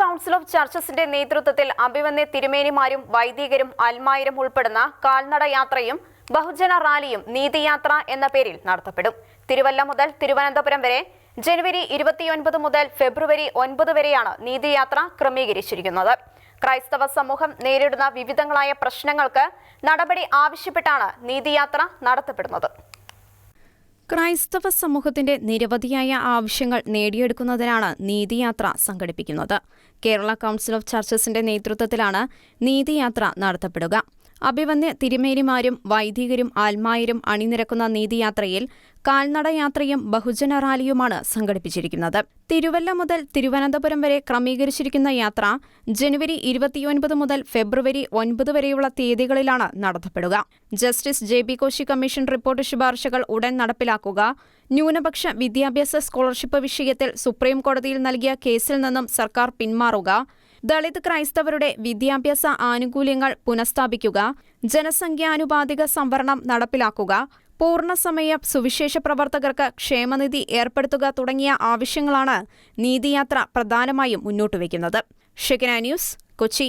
Council of ചർച്ചസിന്റെ നേതൃത്വത്തിൽ അഭിവന്യ തിരുമേനിമാരും വൈദികരും അൽമായരും ഉൾപ്പെടുന്ന കാൽനട യാത്രയും ബഹുജന റാലിയും നീതിയാത്ര എന്ന പേരിൽ നടത്തപ്പെടും. തിരുവല്ല മുതൽ തിരുവനന്തപുരം വരെ ജനുവരി ഇരുപത്തിയൊൻപത് മുതൽ ഫെബ്രുവരി ഒൻപത് വരെയാണ് നീതിയാത്ര ക്രമീകരിച്ചിരിക്കുന്നത്. ക്രൈസ്തവ സമൂഹം നേരിടുന്ന വിവിധങ്ങളായ പ്രശ്നങ്ങൾക്ക് നടപടി ആവശ്യപ്പെട്ടാണ് നീതിയാത്ര നടത്തപ്പെടുന്നത്. ക്രൈസ്തവ സമൂഹത്തിന്റെ നിരവധിയായ ആവശ്യങ്ങൾ നേടിയെടുക്കുന്നതിനാണ് നീതിയാത്ര സംഘടിപ്പിക്കുന്നത്. കേരള കൗൺസിൽ ഓഫ് ചർച്ചസിന്റെ നേതൃത്വത്തിലാണ് നീതിയാത്ര നടത്തപ്പെടുക. അഭിവന്യ തിരുമേനിമാരും വൈദികരും ആത്മായരും അണിനിരക്കുന്ന നീതിയാത്രയിൽ കാൽനടയാത്രയും ബഹുജന റാലിയുമാണ് സംഘടിപ്പിച്ചിരിക്കുന്നത്. തിരുവല്ല മുതൽ തിരുവനന്തപുരം വരെ ക്രമീകരിച്ചിരിക്കുന്ന യാത്ര ജനുവരി ഇരുപത്തിയൊൻപത് മുതൽ ഫെബ്രുവരി ഒൻപത് വരെയുള്ള തീയതികളിലാണ് നടത്തപ്പെടുക. Justice J B Koshy commission report ശുപാർശകൾ ഉടൻ നടപ്പിലാക്കുക. ന്യൂനപക്ഷ വിദ്യാഭ്യാസ സ്കോളർഷിപ്പ് വിഷയത്തിൽ സുപ്രീംകോടതിയിൽ നൽകിയ കേസിൽ നിന്നും സർക്കാർ പിന്മാറുക. ദളിത് ക്രൈസ്തവരുടെ വിദ്യാഭ്യാസ ആനുകൂല്യങ്ങൾ പുനഃസ്ഥാപിക്കുക ജനസംഖ്യാനുപാതിക സംവരണം നടപ്പിലാക്കുക പൂർണസമയ സുവിശേഷ പ്രവർത്തകർക്ക് ക്ഷേമനിധി ഏർപ്പെടുത്തുക തുടങ്ങിയ ആവശ്യങ്ങളാണ് നീതിയാത്ര പ്രധാനമായും മുന്നോട്ടുവയ്ക്കുന്നത് ഷെഗന ന്യൂസ് കൊച്ചി.